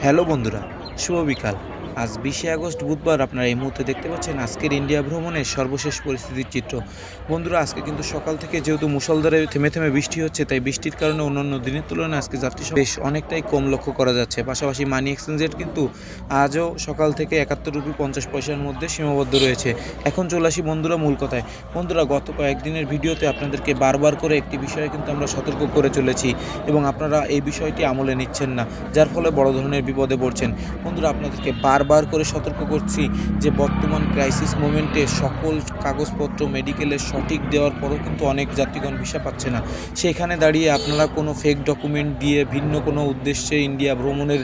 Hello বন্ধুরা শুভ বিকাল। আজ বিশে আগস্ট বুধবার আপনারা এই মুহূর্তে দেখতে পাচ্ছেন আজকের ইন্ডিয়া ভ্রমণের সর্বশেষ পরিস্থিতির চিত্র। বন্ধুরা, আজকে কিন্তু সকাল থেকে যেহেতু মুসলধারে থেমে থেমে বৃষ্টি হচ্ছে, তাই বৃষ্টির কারণে অন্যান্য দিনের তুলনায় আজকে যাত্রী বেশ অনেকটাই কম লক্ষ্য করা যাচ্ছে। পাশাপাশি মানি এক্সচেঞ্জ রেট কিন্তু আজও সকাল থেকে একাত্তর রুপি পঞ্চাশ পয়সার মধ্যে সীমাবদ্ধ রয়েছে। এখন চলে আসি বন্ধুরা মূল কথায়। বন্ধুরা, গত কয়েকদিনের ভিডিওতে আপনাদেরকে বারবার করে একটি বিষয়ে কিন্তু আমরা সতর্ক করে চলেছি এবং আপনারা এই বিষয়টি আমলে নিচ্ছেন না, যার ফলে বড় ধরনের বিপদে পড়ছেন। বন্ধুরা, আপনাদেরকে বারবার করে সতর্ক করছি যে বর্তমান ক্রাইসিস মোমেন্টে সকল কাগজপত্র মেডিকেলের সঠিক দেওয়ার পরও কিন্তু অনেক যাত্রীগণ ভিসা পাচ্ছে না। সেখানে দাঁড়িয়ে আপনারা কোনো ফেক ডকুমেন্ট দিয়ে ভিন্ন কোনো উদ্দেশ্যে ইন্ডিয়া ভ্রমণের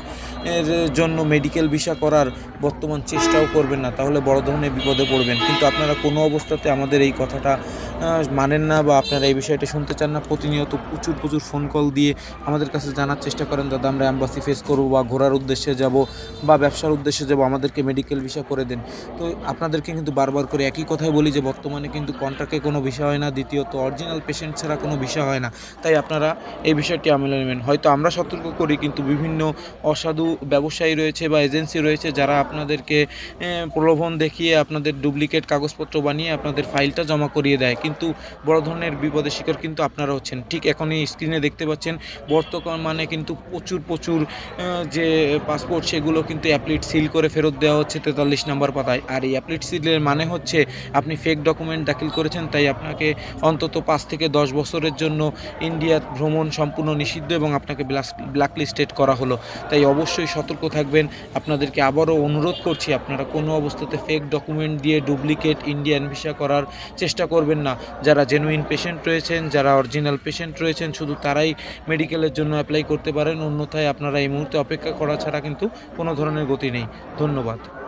জন্য মেডিকেল ভিসা করার বর্তমান চেষ্টাও করবেন না, তাহলে বড় ধরনের বিপদে পড়বেন। কিন্তু আপনারা কোনো অবস্থাতে আমাদের এই কথাটা মানেন না বা আপনারা এই বিষয়টা শুনতে চান না, প্রতিনিয়ত প্রচুর প্রচুর ফোন কল দিয়ে আমাদের কাছে জানার চেষ্টা করেন, দাদা, আমরা অ্যাম্বাসি ফেস করব বা ঘোরার উদ্দেশ্যে যাব বা ব্যবসার উদ্দেশ্যে যাব, আমাদেরকে মেডিকেল ভিসা করে দেন। তো আপনাদেরকে কিন্তু বারবার করে একই কথাই বলি যে, বর্তমানে কিন্তু কন্ট্রাক্টে কোনো ভিসা হয় না, দ্বিতীয়ত অরিজিনাল পেশেন্ট ছাড়া কোনো ভিসা হয় না। তাই আপনারা এই বিষয়টি আমলে নেবেন। হয়তো আমরা সতর্ক করি, কিন্তু বিভিন্ন অসাধু ব্যবসায়ী রয়েছে বা এজেন্সি রয়েছে যারা আপনাদেরকে প্রলোভন দেখিয়ে আপনাদের ডুপ্লিকেট কাগজপত্র বানিয়ে আপনাদের ফাইলটা জমা করিয়ে দেয়। কিন্তু বড় ধরনের বিপদের শিকার কিন্তু আপনারা হচ্ছেন। ঠিক এখনই স্ক্রিনে দেখতে পাচ্ছেন, বর্তমানে কিন্তু প্রচুর প্রচুর যে পাসপোর্ট সেগুলো কিন্তু অ্যাপ্লিট সিল করে ফেরত দেওয়া হচ্ছে তেতাল্লিশ নম্বর পাতায়। আর এই অ্যাপ্লিট সিলের মানে হচ্ছে আপনি ফেক ডকুমেন্ট দাখিল করেছেন, তাই আপনাকে অন্তত পাঁচ থেকে দশ বছরের জন্য ইন্ডিয়া ভ্রমণ সম্পূর্ণ নিষিদ্ধ এবং আপনাকে ব্ল্যাকলিস্টেড করা হলো। তাই অবশ্যই সতর্ক থাকবেন। আপনাদেরকে আবারও অনুরোধ করছি, আপনারা কোনো অবস্থাতে ফেক ডকুমেন্ট দিয়ে ডুপ্লিকেট ইন্ডিয়ান ভিসা করার চেষ্টা করবেন না। যারা জেনুইন পেশেন্ট রয়েছেন, যারা অরিজিনাল পেশেন্ট রয়েছেন, শুধু তারাই মেডিকেলের জন্য অ্যাপ্লাই করতে পারেন। অন্যথায় আপনারা এই মুহূর্তে অপেক্ষা করা ছাড়া কিন্তু কোনো ধরনের গতি নেই। ধন্যবাদ।